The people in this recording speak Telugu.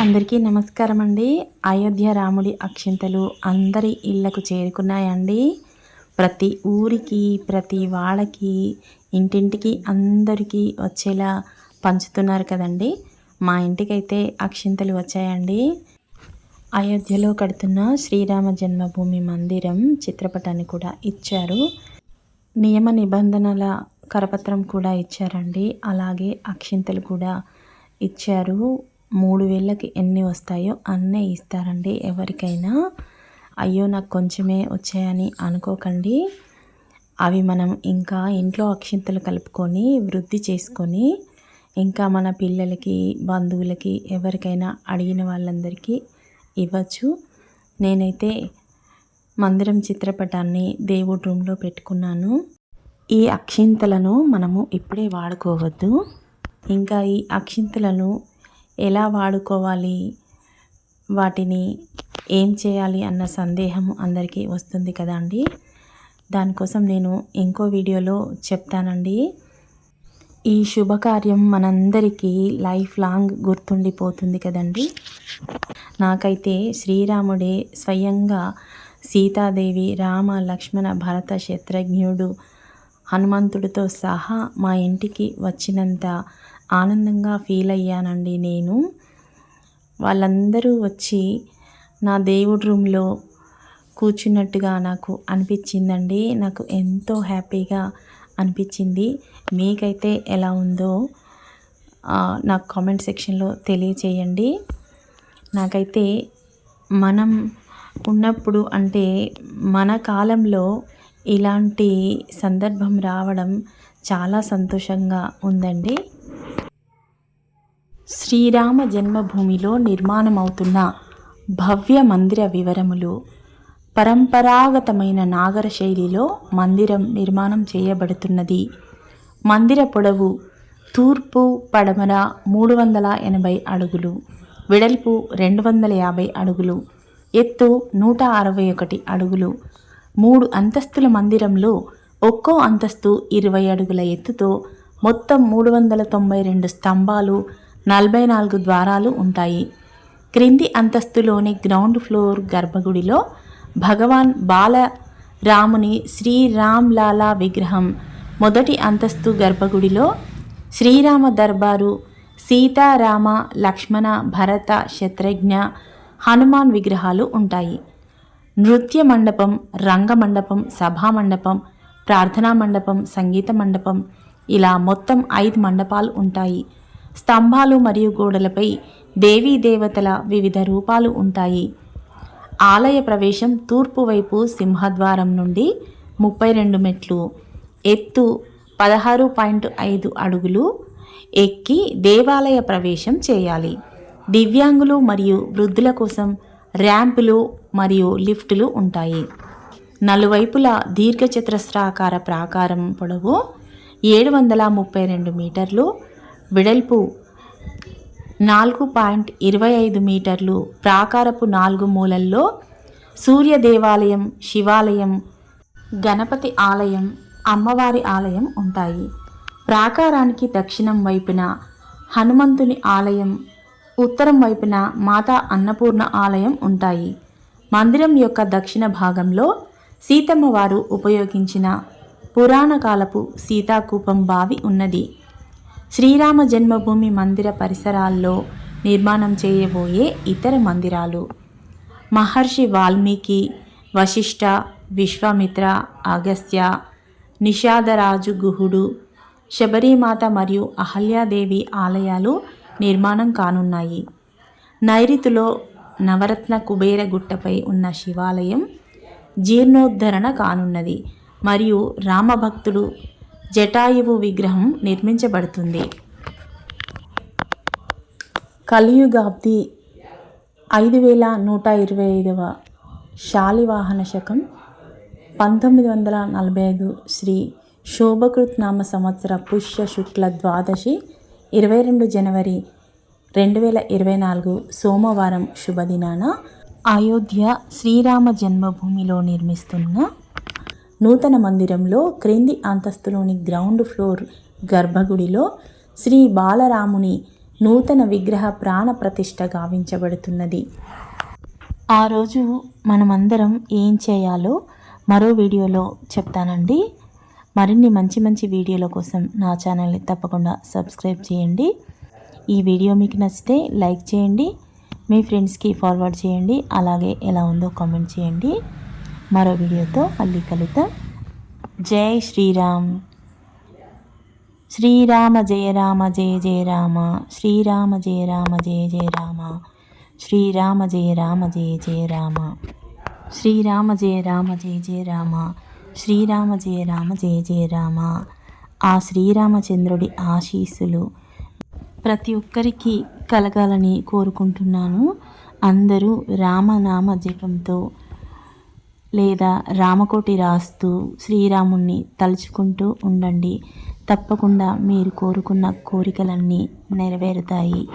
అందరికీ నమస్కారం అండి అయోధ్య రాముడి అక్షింతలు అందరి ఇళ్ళకు చేరుకున్నాయండి. ప్రతి ఊరికి ప్రతి వాళ్ళకి ఇంటింటికి అందరికీ వచ్చేలా పంచుతున్నారు కదండి. మా ఇంటికైతే అక్షింతలు వచ్చాయండి. అయోధ్యలో కడుతున్న శ్రీరామ జన్మభూమి మందిరం చిత్రపటాన్ని కూడా ఇచ్చారు. నియమ నిబంధనల కరపత్రం కూడా ఇచ్చారండి. అలాగే అక్షింతలు కూడా ఇచ్చారు. మూడు వేలకి ఎన్ని వస్తాయో అన్నీ ఇస్తారండి ఎవరికైనా. అయ్యో నాకు కొంచెమే వచ్చాయని అనుకోకండి. అవి మనం ఇంకా ఇంట్లో అక్షింతలు కలుపుకొని వృద్ధి చేసుకొని ఇంకా మన పిల్లలకి బంధువులకి ఎవరికైనా అడిగిన వాళ్ళందరికీ ఇవ్వచ్చు. నేనైతే మందిరం చిత్రపటాన్ని దేవుడి రూమ్లో పెట్టుకున్నాను. ఈ అక్షింతలను మనము ఇప్పుడే వాడుకోవద్దు. ఇంకా ఈ అక్షింతలను ఎలా వాడుకోవాలి వాటిని ఏం చేయాలి అన్న సందేహం అందరికీ వస్తుంది కదా అండి? దానికోసం నేను ఇంకో వీడియోలో చెప్తానండి. ఈ శుభకార్యం మనందరికీ లైఫ్ లాంగ్ గుర్తుండిపోతుంది కదండి? నాకైతే శ్రీరాముడే స్వయంగా సీతాదేవి రామ లక్ష్మణ భరత శత్రుఘ్నుడు హనుమంతుడితో సహా మా ఇంటికి వచ్చినంత ఆనందంగా ఫీల్ అయ్యానండి నేను. వాళ్ళందరూ వచ్చి నా దేవుడి రూమ్లో కూర్చున్నట్టుగా నాకు అనిపించిందండి. నాకు ఎంతో హ్యాపీగా అనిపించింది. మీకైతే ఎలా ఉందో నాకు కామెంట్ సెక్షన్లో తెలియచేయండి. నాకైతే మనం ఉన్నప్పుడు అంటే మన కాలంలో ఇలాంటి సందర్భం రావడం చాలా సంతోషంగా ఉందండి. శ్రీరామ జన్మభూమిలో నిర్మాణమవుతున్న భవ్య మందిర వివరములు పరంపరాగతమైన నాగర శైలిలో మందిరం నిర్మాణం చేయబడుతున్నది. మందిర పొడవు తూర్పు పడమర మూడు వందల ఎనభై అడుగులు వెడల్పు రెండు వందల యాభై అడుగులు ఎత్తు నూట అరవై ఒకటి అడుగులు. మూడు అంతస్తుల మందిరంలో ఒక్కో అంతస్తు ఇరవై అడుగుల ఎత్తుతో మొత్తం మూడు వందల తొంభై రెండు స్తంభాలు నలభై నాలుగు ద్వారాలు ఉంటాయి. క్రింది అంతస్తులోని గ్రౌండ్ ఫ్లోర్ గర్భగుడిలో భగవాన్ బాల రాముని శ్రీరామ్ లాలా విగ్రహం మొదటి అంతస్తు గర్భగుడిలో శ్రీరామ దర్బారు సీతారామ లక్ష్మణ భరత శత్రుఘ్న హనుమాన్ విగ్రహాలు ఉంటాయి. నృత్య మండపం రంగ మండపం సభా మండపం ప్రార్థనా మండపం సంగీత మండపం ఇలా మొత్తం ఐదు మండపాలు ఉంటాయి. స్తంభాలు మరియు గోడలపై దేవీ దేవతల వివిధ రూపాలు ఉంటాయి. ఆలయ ప్రవేశం తూర్పు వైపు సింహద్వారం నుండి ముప్పై రెండు మెట్లు ఎత్తు పదహారు పాయింట్ ఐదు అడుగులు ఎక్కి దేవాలయ ప్రవేశం చేయాలి. దివ్యాంగులు మరియు వృద్ధుల కోసం ర్యాంపులు మరియు లిఫ్టులు ఉంటాయి. నలువైపుల దీర్ఘచతురస్రాకార ప్రాకారం పొడవు ఏడు వందల ముప్పై రెండు మీటర్లు వెడల్పు నాలుగు పాయింట్ ఇరవై ఐదు మీటర్లు ప్రాకారపు నాలుగు మూలల్లో సూర్య దేవాలయం శివాలయం గణపతి ఆలయం అమ్మవారి ఆలయం ఉంటాయి. ప్రాకారానికి దక్షిణం వైపున హనుమంతుని ఆలయం ఉత్తరం వైపున మాతా అన్నపూర్ణ ఆలయం ఉంటాయి. మందిరం యొక్క దక్షిణ భాగంలో సీతమ్మ వారు ఉపయోగించిన పురాణకాలపు సీతాకూపం బావి ఉన్నది. శ్రీరామ జన్మభూమి మందిర పరిసరాల్లో నిర్మాణం చేయబోయే ఇతర మందిరాలు. మహర్షి వాల్మీకి వశిష్ఠ విశ్వామిత్ర అగస్త్య నిషాదరాజు గుహుడు శబరిమాత మరియు అహల్యాదేవి ఆలయాలు నిర్మాణం కానున్నాయి. నైరుతిలో నవరత్న కుబేర గుట్టపై ఉన్న శివాలయం జీర్ణోద్ధరణ కానున్నది. మరియు రామభక్తుడు జటాయువు విగ్రహం నిర్మించబడుతుంది. కలియుగాబ్ది ఐదు వేల నూట ఇరవై ఐదవ శాలివాహన శకం పంతొమ్మిది వందల నలభై ఐదు శ్రీ శోభకృత్ నామ సంవత్సర పుష్య శుక్ల ద్వాదశి ఇరవై రెండు జనవరి రెండు వేల ఇరవై నాలుగు సోమవారం శుభదినాన అయోధ్య శ్రీరామ జన్మభూమిలో నిర్మిస్తున్న నూతన మందిరంలో క్రింది అంతస్తులోని గ్రౌండ్ ఫ్లోర్ గర్భగుడిలో శ్రీ బాలరాముని నూతన విగ్రహ ప్రాణ ప్రతిష్ఠ గావించబడుతున్నది. ఆ రోజు మనమందరం ఏం చేయాలో మరో వీడియోలో చెప్తానండి. మరిన్ని మంచి మంచి వీడియోల కోసం నా ఛానల్ని తప్పకుండా సబ్స్క్రైబ్ చేయండి. ఈ వీడియో మీకు నచ్చితే లైక్ చేయండి. మీ ఫ్రెండ్స్కి ఫార్వర్డ్ చేయండి. అలాగే ఎలా ఉందో కామెంట్ చేయండి. మరో వీడియోతో మళ్ళీ కలుద్దాం. జై శ్రీరామ్. శ్రీరామ జయ రామ జయ జయ రామ. శ్రీరామ జయ రామ జయ జయ రామ. శ్రీరామ జయ రామ జయ జయ రామ. శ్రీరామ జయ రామ జయ జయ రామ. శ్రీరామ జయ రామ జయ జయ రామ. ఆ శ్రీరామచంద్రుడి ఆశీస్సులు ప్రతి ఒక్కరికి కలగాలని కోరుకుంటున్నాను. అందరూ రామనామ జపంతో లేదా రామకోటి రాస్తూ శ్రీరాముణ్ణి తలుచుకుంటూ ఉండండి. తప్పకుండా మీరు కోరుకున్న కోరికలన్నీ నెరవేరుతాయి.